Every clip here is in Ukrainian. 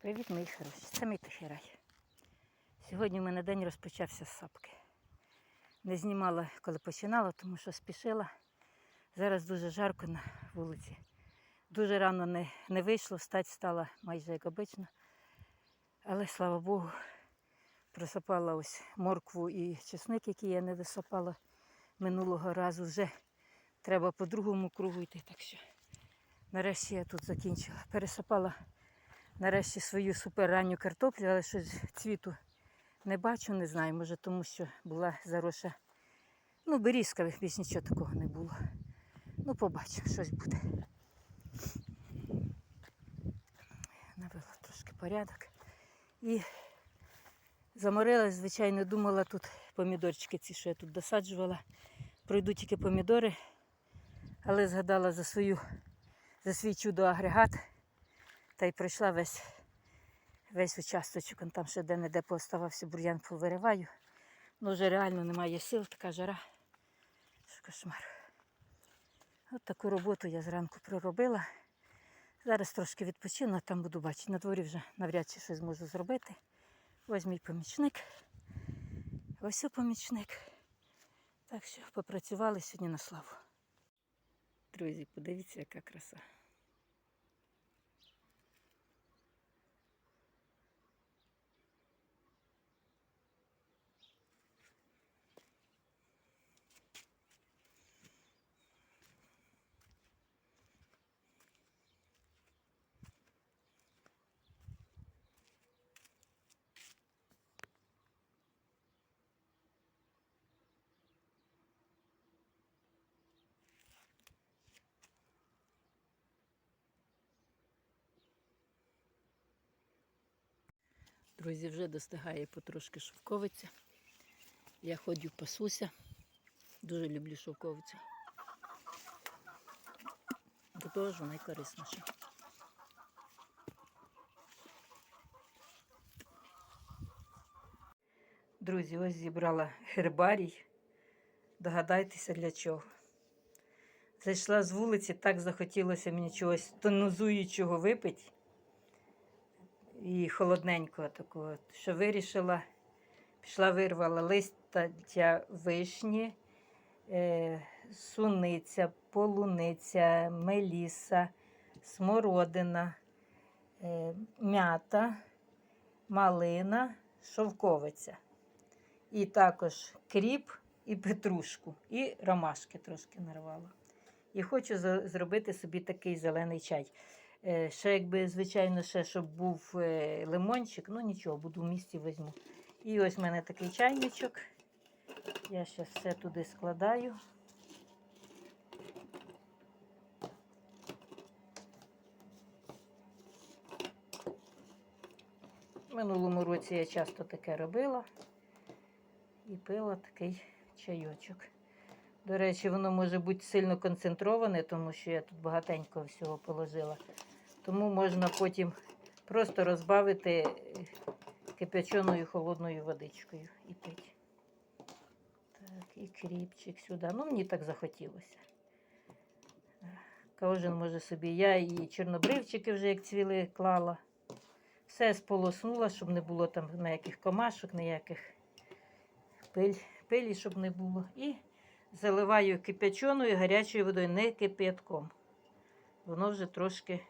Привіт, мої хороші. Це мій тихий. Сьогодні в мене день розпочався з сапки. Не знімала, коли починала, тому що спішила. Зараз дуже жарко на вулиці. Дуже рано не, не вийшло, встать стала майже як обично. Але слава Богу, просапала ось моркву і чесник, який я не досапала минулого разу. Вже треба по другому кругу йти. Так що нарешті я тут закінчила. Пересапала нарешті свою суперранню картоплю, але щось цвіту не бачу, не знаю. Може, тому що була зароша. Ну, берізка, більш нічого такого не було. Ну, побачимо, щось буде. Навела трошки порядок. І заморилась, звичайно, думала тут помідорчики ці, що я тут досаджувала. Пройду тільки помідори, але згадала за свою, за свій чудо-агрегат та й пройшла весь, весь участочок. Он там ще де-не-де пооставався бур'ян повириваю. Ну вже реально немає сил, така жара. Що кошмар. От таку роботу я зранку проробила. Зараз трошки відпочину, а там буду бачити. На дворі вже навряд чи щось зможу зробити. Ось мій помічник. Ось помічник. Так що попрацювали сьогодні на славу. Друзі, подивіться, яка краса. Друзі, вже достигає потрошки шовковиця. Я ходю пасуся. Дуже люблю шовковицю. До того ж вона й корисніша. Друзі, ось зібрала гербарій. Догадайтеся для чого. Зайшла з вулиці, так захотілося мені чогось тонозуючого випити і холодненького такого, що вирішила, пішла вирвала листя вишні, е, суниця, полуниця, меліса, смородина, е, м'ята, малина, шовковиця. І також кріп і петрушку, і ромашки трошки нарвала. І хочу зробити собі такий зелений чай. Е, Ще якби, звичайно, ще щоб був е, лимончик, ну нічого, буду в місті візьму. І ось в мене такий чайничок. Я зараз все туди складаю. Минулому році я часто таке робила і пила такий чайочок. До речі, воно може бути сильно концентроване, тому що я тут багатенько всього положила. Тому можна потім просто розбавити е, кипяченою холодною водичкою і пити. Так, і кріпчик сюди. Ну, мені так захотілося. Кожен може собі. Я і чорнобривчики вже як цвіли клала. Все сполоснула, щоб не було там ніяких комашок, ніяких пиль, пилі, щоб не було. І заливаю кипяченою гарячою водою, не кип'ятком. Воно вже трошки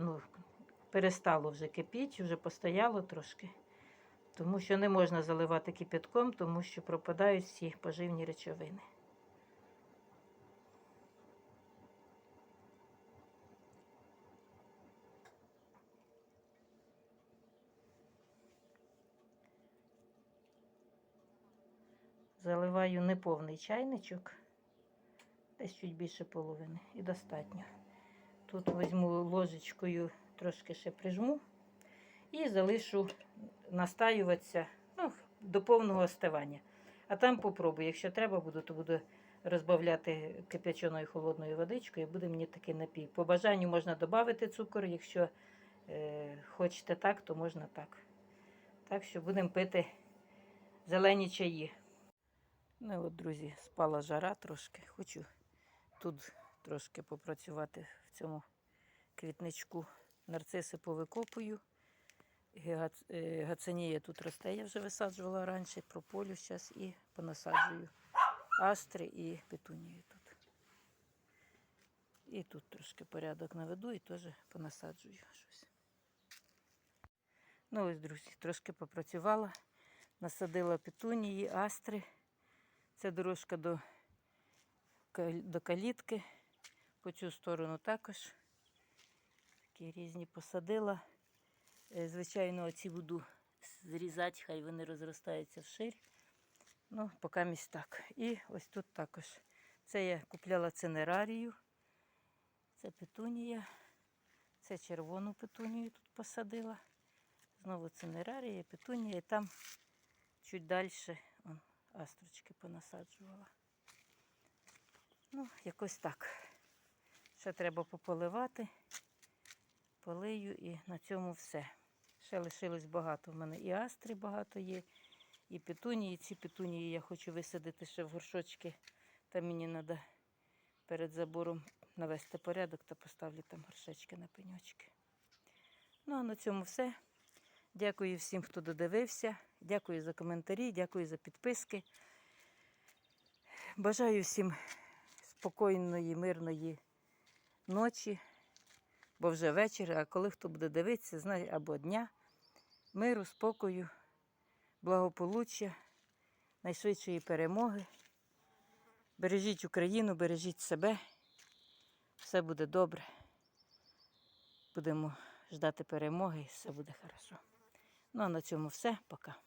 ну, перестало вже кипіти, вже постояло трошки. Тому що не можна заливати кипятком, тому що пропадають всі поживні речовини. Заливаю неповний чайничок, десь чуть більше половини, і достатньо. Тут візьму ложечкою, трошки ще прижму і залишу настаюватися ну, до повного остивання. А там попробую. Якщо треба буде, то буду розбавляти кип'яченою холодною водичкою, і буде мені такий напій. По бажанню можна додати цукор, якщо е, хочете так, то можна так. Так що будемо пити зелені чаї. Ну от, друзі, спала жара трошки. Хочу тут трошки попрацювати в цьому квітничку. нарциси повикопую. Е, Гацинія тут росте, я вже висаджувала раніше, прополю зараз і понасаджую астри і петунію тут. І тут трошки порядок наведу і теж понасаджую щось. Ну ось, друзі, трошки попрацювала, насадила петунії, астри. Це дорожка до, до калітки. По цю сторону також. Такі різні посадила. Е, Звичайно, оці буду зрізати, хай вони розростаються вширь. Ну, поки місць так. І ось тут також. Це я купляла цинерарію. Це петунія. Це червону петунію тут посадила. Знову цинерарія, петунія. І там чуть далі астрочки понасаджувала. Ну, якось так. Ще треба пополивати. Полию і на цьому все. Ще лишилось багато. У мене і астри багато є, і петунії. Ці петунії я хочу висадити ще в горшочки. Там мені треба перед забором навести порядок та поставлю там горшечки на пеньочки. Ну а на цьому все. Дякую всім, хто додивився. Дякую за коментарі, дякую за підписки. Бажаю всім спокійної, мирної ночі, бо вже вечір, а коли хто буде дивитися, знає або дня, миру, спокою, благополуччя, найшвидшої перемоги. Бережіть Україну, бережіть себе. Все буде добре. Будемо ждати перемоги і все буде хорошо. Ну а на цьому все. Пока.